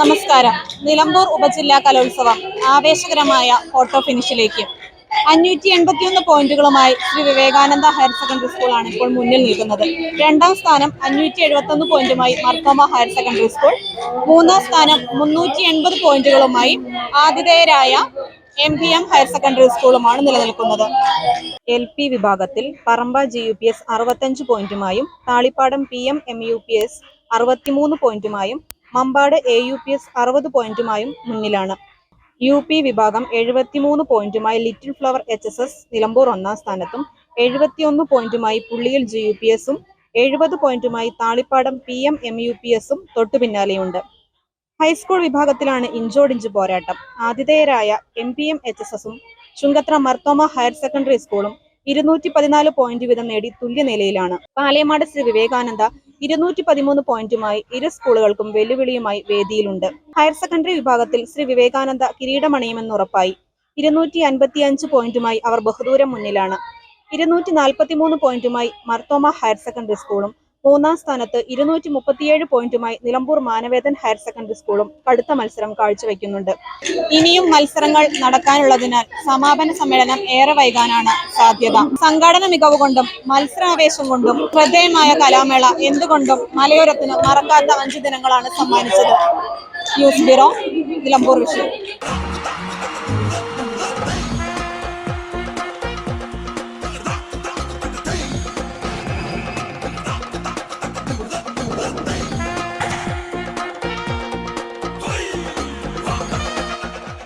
നമസ്കാരം. നിലമ്പൂർ ഉപജില്ലാ കലോത്സവം ആവേശകരമായ ഫോട്ടോ ഫിനിഷിലേക്ക് അഞ്ഞൂറ്റി എൺപത്തിയൊന്ന് പോയിന്റുകളുമായി ശ്രീ വിവേകാനന്ദ ഹയർ സെക്കൻഡറി സ്കൂളാണ് ഇപ്പോൾ മുന്നിൽ നിൽക്കുന്നത്. രണ്ടാം സ്ഥാനം അഞ്ഞൂറ്റി എഴുപത്തൊന്ന് പോയിന്റുമായി മർത്തോമ ഹയർ സെക്കൻഡറി സ്കൂൾ മൂന്നാം സ്ഥാനം മുന്നൂറ്റി എൺപത് പോയിന്റുകളുമായി ആതിഥേയരായ M P M higher secondary സ്കൂളുമാണ് നിലനിൽക്കുന്നത്. എൽ പി വിഭാഗത്തിൽ Paramba G U P S അറുപത്തഞ്ച് പോയിന്റുമായും Thalippadam P M M U P S അറുപത്തിമൂന്ന് പോയിന്റുമായും Mampad A U P S അറുപത് പോയിന്റുമായും മുന്നിലാണ്. യു പി വിഭാഗം എഴുപത്തിമൂന്ന് പോയിന്റുമായി little flower H S S Nilambur ഒന്നാം സ്ഥാനത്തും എഴുപത്തിയൊന്ന് പോയിന്റുമായി പുള്ളിയിൽ ജി യു പി എസും എഴുപത് പോയിന്റുമായി Thalippadam P M M U P എസും തൊട്ടു പിന്നാലെയുണ്ട് ഹൈസ്കൂൾ വിഭാഗത്തിലാണ് ഇഞ്ചോടിഞ്ച് പോരാട്ടം. ആതിഥേയരായ M P M H S എസും ചുങ്കത്ര മർത്തോമ ഹയർ സെക്കൻഡറി സ്കൂളും ഇരുന്നൂറ്റി പതിനാല് പോയിന്റ് വീതം നേടി തുല്യനിലയിലാണ്. പാലേമാട് ശ്രീ വിവേകാനന്ദ ഇരുന്നൂറ്റി പതിമൂന്ന് പോയിന്റുമായി ഇരു സ്കൂളുകൾക്കും വെല്ലുവിളിയുമായി വേദിയിലുണ്ട്. ഹയർ സെക്കൻഡറി വിഭാഗത്തിൽ ശ്രീ വിവേകാനന്ദ കിരീടമണിയുമെന്ന് ഉറപ്പായി ഇരുന്നൂറ്റി അൻപത്തി അഞ്ച് പോയിന്റുമായി അവർ ബഹുദൂരം മുന്നിലാണ്. ഇരുന്നൂറ്റി നാൽപ്പത്തി മൂന്ന് പോയിന്റുമായി മർത്തോമ ഹയർ സെക്കൻഡറി സ്കൂളും മൂന്നാം സ്ഥാനത്ത് ഇരുന്നൂറ്റി മുപ്പത്തിയേഴ് പോയിന്റുമായി നിലമ്പൂർ മാനവേദൻ ഹയർ സെക്കൻഡറി സ്കൂളും കടുത്ത മത്സരം കാഴ്ചവെക്കുന്നുണ്ട്. ഇനിയും മത്സരങ്ങൾ നടക്കാനുള്ളതിനാൽ സമാപന സമ്മേളനം ഏറെ വൈകാനാണ് സാധ്യത. സംഘാടന മികവ് കൊണ്ടും മത്സരാവേശം കൊണ്ടും ഹൃദയമായ കലാമേള എന്തുകൊണ്ടും മലയോരത്തിന് മറക്കാത്ത അഞ്ചു ദിനങ്ങളാണ് സമ്മാനിച്ചത്. ന്യൂസ് ബ്യൂറോ നിലമ്പൂർ വിഷയം.